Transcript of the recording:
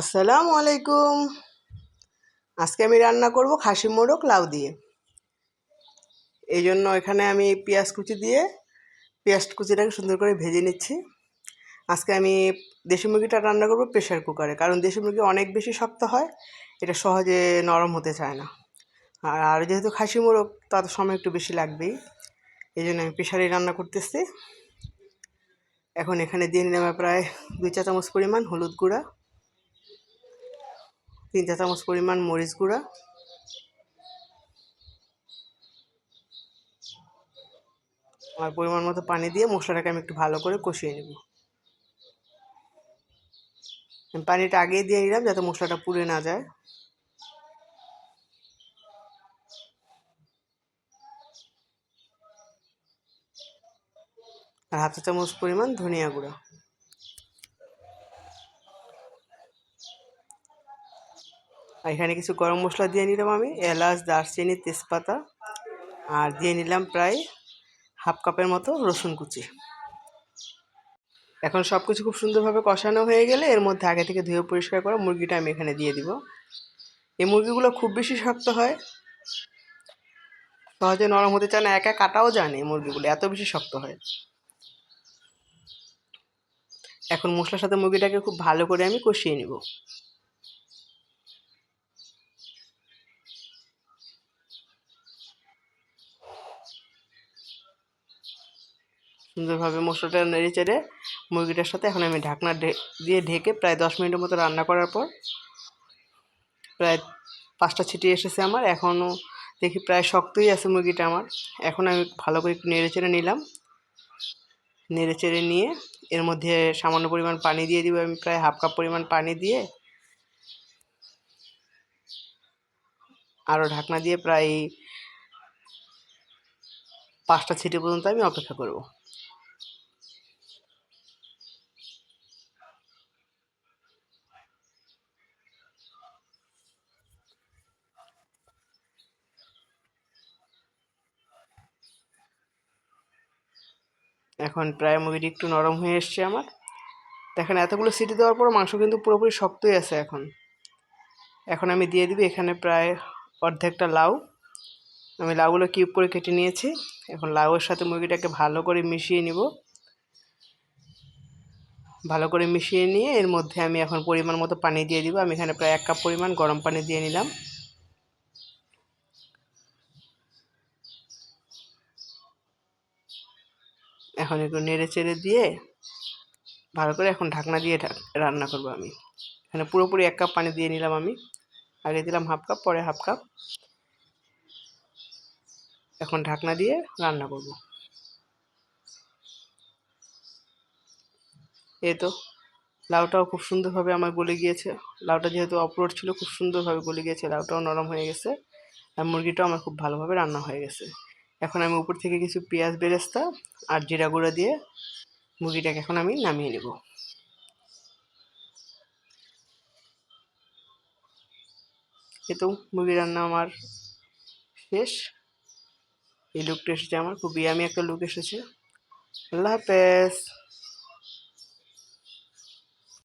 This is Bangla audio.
আসসালামু আলাইকুম। আজকে আমি রান্না করব খাসি মোরগ লাউ দিয়ে। এই জন্য এখানে আমি পেঁয়াজ কুচি দিয়ে পেঁয়াজ কুচিটাকে সুন্দর করে ভেজে নিচ্ছি। আজকে আমি দেশি মুরগিটা রান্না করব প্রেশার কুকারে, কারণ দেশি মুরগি অনেক বেশি শক্ত হয়, এটা সহজে নরম হতে চায় না। আর যেহেতু খাসি মোরগ তাতে সময় একটু বেশি লাগবেই। এই জন্য আমি প্রেশারে রান্না করতেছি। এখন এখানে দিয়ে নিলাম প্রায় দুই চা চামচ পরিমাণ হলুদ গুঁড়া। তিন চা চামচ পরিমাণ মরিচ গুঁড়া। আর পরিমাণ মতো পানি দিয়ে মশলাটাকে আমি একটু ভালো করে কষিয়ে নেব। পানিটা আগেই দিয়ে নিলাম যাতে মশলাটা পুড়ে না যায়। আর হাফ চামচ পরিমাণ ধনিয়া গুঁড়া। আর এখানে কিছু গরম মশলা দিয়ে নিলাম আমি, এলাচ, দারচিনি, তেজপাতা, আর দিয়ে নিলাম প্রায় হাফ কাপের মতো রসুন কুচি। এখন সব কিছু খুব সুন্দরভাবে কষানো হয়ে গেলে এর মধ্যে আগে থেকে ধুয়ে পরিষ্কার করা মুরগিটা আমি এখানে দিয়ে দিব। এই মুরগিগুলো খুব বেশি শক্ত হয়, সহজে নরম হতে চায় না, একা কাটাও জানে মুরগিগুলো, এত বেশি শক্ত হয়। এখন মশলার সাথে মুরগিটাকে খুব ভালো করে আমি কষিয়ে নিব। সুন্দরভাবে মশলাটা নেড়ে চেড়ে মুরগিটার সাথে এখন আমি ঢাকনা দিয়ে ঢেকে প্রায় দশ মিনিটের মতো রান্না করার পর প্রায় পাঁচটা ছিটি এসেছে আমার, এখনও দেখি প্রায় শক্তই আছে মুরগিটা আমার। এখন আমি ভালো করে নেড়ে চেড়ে নিলাম। নেড়ে চেড়ে নিয়ে এর মধ্যে সামান্য পরিমাণ পানি দিয়ে দিব, আমি প্রায় হাফ কাপ পরিমাণ পানি দিয়ে আরও ঢাকনা দিয়ে প্রায় পাঁচটা ছিটি পর্যন্ত আমি অপেক্ষা করব। এখন প্রায় মুরগিটি একটু নরম হয়ে এসছে আমার। দেখেন, এতগুলো সিটি দেওয়ার পর মাংস কিন্তু পুরোপুরি শক্তই আছে এখন। এখন আমি দিয়ে দিবি এখানে প্রায় অর্ধেকটা লাউ। আমি লাউগুলো কিউব করে কেটে নিয়েছি। এখন লাউয়ের সাথে মুরগিটাকে ভালো করে মিশিয়ে নিব। ভালো করে মিশিয়ে নিয়ে এর মধ্যে আমি এখন পরিমাণ মতো পানি দিয়ে দিব। আমি এখানে প্রায় এক কাপ পরিমাণ গরম পানি দিয়ে নিলাম। এখন একটু নেড়ে চেড়ে দিয়ে ভালো করে এখন ঢাকনা দিয়ে রান্না করব আমি। এখানে পুরোপুরি এক কাপ পানি দিয়ে নিলাম আমি। আগে দিলাম হাফ কাপ, পরে হাফ কাপ। এখন ঢাকনা দিয়ে রান্না করব। এই তো, লাউটাও খুব সুন্দরভাবে আমার গলে গিয়েছে। লাউটা যেহেতু অপরোড ছিল, খুব সুন্দরভাবে গলে গিয়েছে। লাউটাও নরম হয়ে গেছে। আর মুরগিটাও আমার খুব ভালোভাবে রান্না হয়ে গেছে। এখন আমি উপর থেকে কিছু পেঁয়াজ বেরেস্তা আর জিরা গুঁড়া দিয়ে মুরগিটাকে এখন আমি নামিয়ে নেব। এ তো মুরগি রান্না আমার শেষ। এই লুকটা এসেছে আমার। খুবই আমি একটা লুক এসেছে। আল্লাহ হাফেজ।